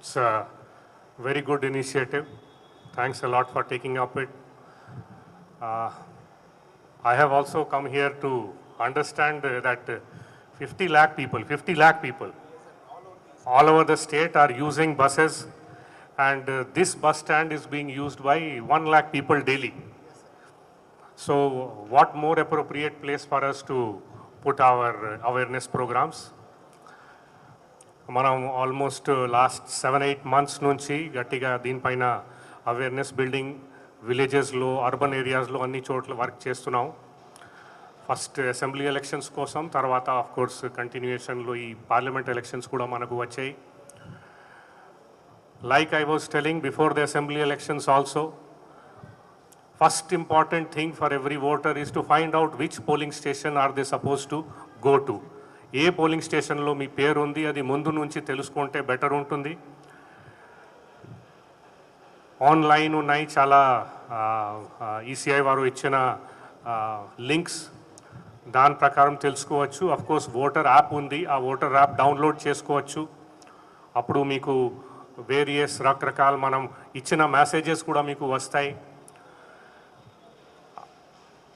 It's a very good initiative. Thanks a lot for taking up it. Uh, I have also come here to understand uh, that uh, 50 lakh people, 50 lakh people, all over the state are using buses, and uh, this bus stand is being used by 1 lakh people daily. So, what more appropriate place for us to put our uh, awareness programs? మనం almost last seven eight months నుంచి గట్టిగా దీనిపైన awareness building విలేజెస్లో urban ఏరియాస్లో అన్ని చోట్ల work చేస్తున్నాం. First assembly elections కోసం తర్వాత ఆఫ్ కోర్స్ కంటిన్యూయేషన్లో ఈ పార్లమెంట్ ఎలక్షన్స్ కూడా మనకు వచ్చాయి. Like I was telling before the assembly elections also first important thing for every voter is to find out which polling station are they suppose to go to a polling స్టేషన్లో మీ పేరు ఉంది అది ముందు నుంచి తెలుసుకుంటే బెటర్ ఉంటుంది. Online ఉన్నాయి చాలా ఈసీఐ వారు ఇచ్చిన లింక్స్. దాని ప్రకారం తెలుసుకోవచ్చు. అఫ్ కోర్స్ ఓటర్ యాప్ ఉంది. ఆ ఓటర్ యాప్ డౌన్లోడ్ చేసుకోవచ్చు. అప్పుడు మీకు వేరియస్ రకరకాల మనం ఇచ్చిన మెసేజెస్ కూడా మీకు వస్తాయి.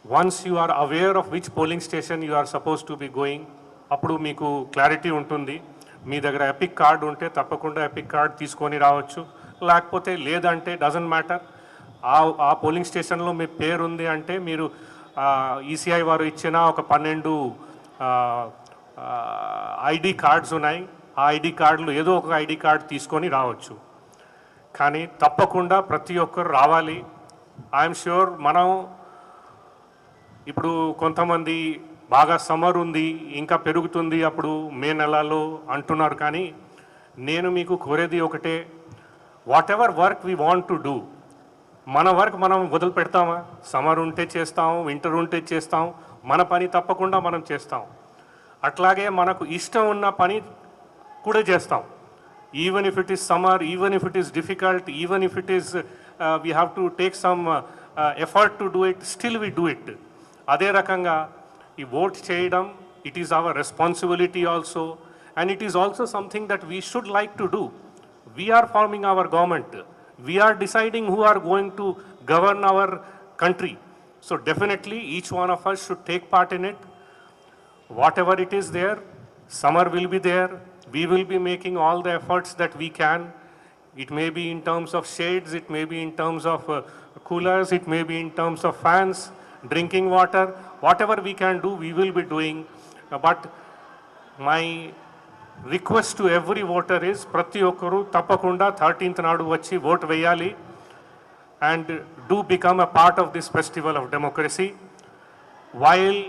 Once you are aware of which polling station you are suppose to be going అప్పుడు మీకు క్లారిటీ ఉంటుంది. మీ దగ్గర ఎపిక్ కార్డు ఉంటే తప్పకుండా ఎపిక్ కార్డ్ తీసుకొని రావచ్చు. లేకపోతే లేదంటే డజంట్ మ్యాటర్ ఆ ఆ పోలింగ్ స్టేషన్లో మీ పేరు ఉంది అంటే మీరు ఈసీఐ వారు ఇచ్చిన ఒక పన్నెండు ఐడి కార్డ్స్ ఉన్నాయి. ఆ ఐడి కార్డులు ఏదో ఒక ఐడి కార్డ్ తీసుకొని రావచ్చు. కానీ తప్పకుండా ప్రతి ఒక్కరు రావాలి. ఐఎమ్ ష్యూర్ మనం ఇప్పుడు కొంతమంది బాగా సమ్మర్ ఉంది ఇంకా పెరుగుతుంది అప్పుడు మే నెలలో అంటున్నారు కానీ నేను మీకు కోరేది ఒకటే whatever work we want to do మన వర్క్ మనం వదిలి పెడతామా సమ్మర్ ఉంటే చేస్తాం వింటర్ ఉంటే చేస్తాం మన పని తప్పకుండా మనం చేస్తాం. అట్లాగే మనకు ఇష్టం ఉన్న పని కూడా చేస్తాం. Even if it is summer even if it is difficult even if it is we have to take some effort to do it still we do it అదే రకంగా ఈ ఓట్ చేయడం it is our responsibility also and it is also something that we should like to do we are forming our government. We are deciding who are going to govern our country. So definitely each one of us should take part in it. Whatever it is there, summer will be there. We will be making all the efforts that we can. It may be in terms of shades, it may be in terms of uh, coolers, it may be in terms of fans, drinking water. Whatever we can do, we will be doing. But my request to every voter is ప్రతి ఒక్కరూ తప్పకుండా thirteenth నాడు వచ్చి vote వేయాలి and do become a part of this festival of democracy while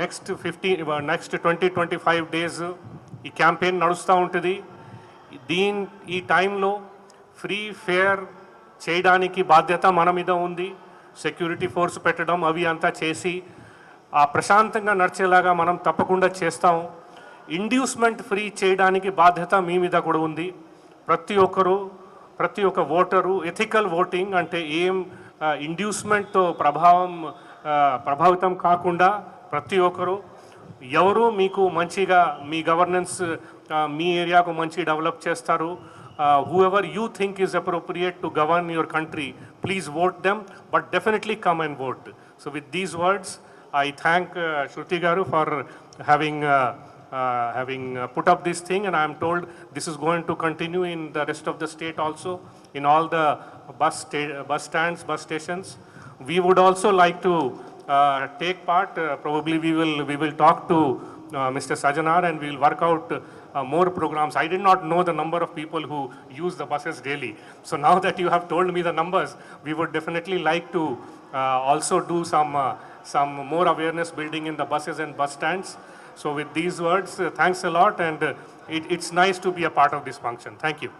next fifty next twenty twenty five days ఈ campaign నడుస్తూ ఉంటుంది దీని ఈ టైంలో ఫ్రీ ఫేర్ చేయడానికి బాధ్యత మన మీద ఉంది సెక్యూరిటీ ఫోర్స్ పెట్టడం అవి అంతా చేసి ఆ ప్రశాంతంగా నడిచేలాగా మనం తప్పకుండా చేస్తాం. ఇండ్యూస్మెంట్ ఫ్రీ చేయడానికి బాధ్యత మీ మీద కూడా ఉంది. ప్రతి ఒక్కరు ప్రతి ఒక్క ఓటరు ఎథికల్ ఓటింగ్ అంటే ఏం ఇండ్యూస్మెంట్తో ప్రభావం ప్రభావితం కాకుండా ప్రతి ఒక్కరు ఎవరు మీకు మంచిగా మీ గవర్నెన్స్ మీ ఏరియాకు మంచి డెవలప్ చేస్తారు. Whoever you think is appropriate to govern your country please vote them, but definitely come and vote. So with these words, I thank uh, Shruti Garu for having, uh, uh, having uh, put up this thing and I am told this is going to continue in the rest of the state also, in all the bus, bus stands, bus stations. We would also like to uh, take part, uh, probably we will, we will talk to uh, Mr. Sajanar and we will work out uh, more programs. I did not know the number of people who use the buses daily. So now that you have told me the numbers, we would definitely like to uh, also do some, uh, some more awareness building in the buses and bus stands. So with these words, uh, thanks a lot and uh, it, it's nice to be a part of this function. Thank you.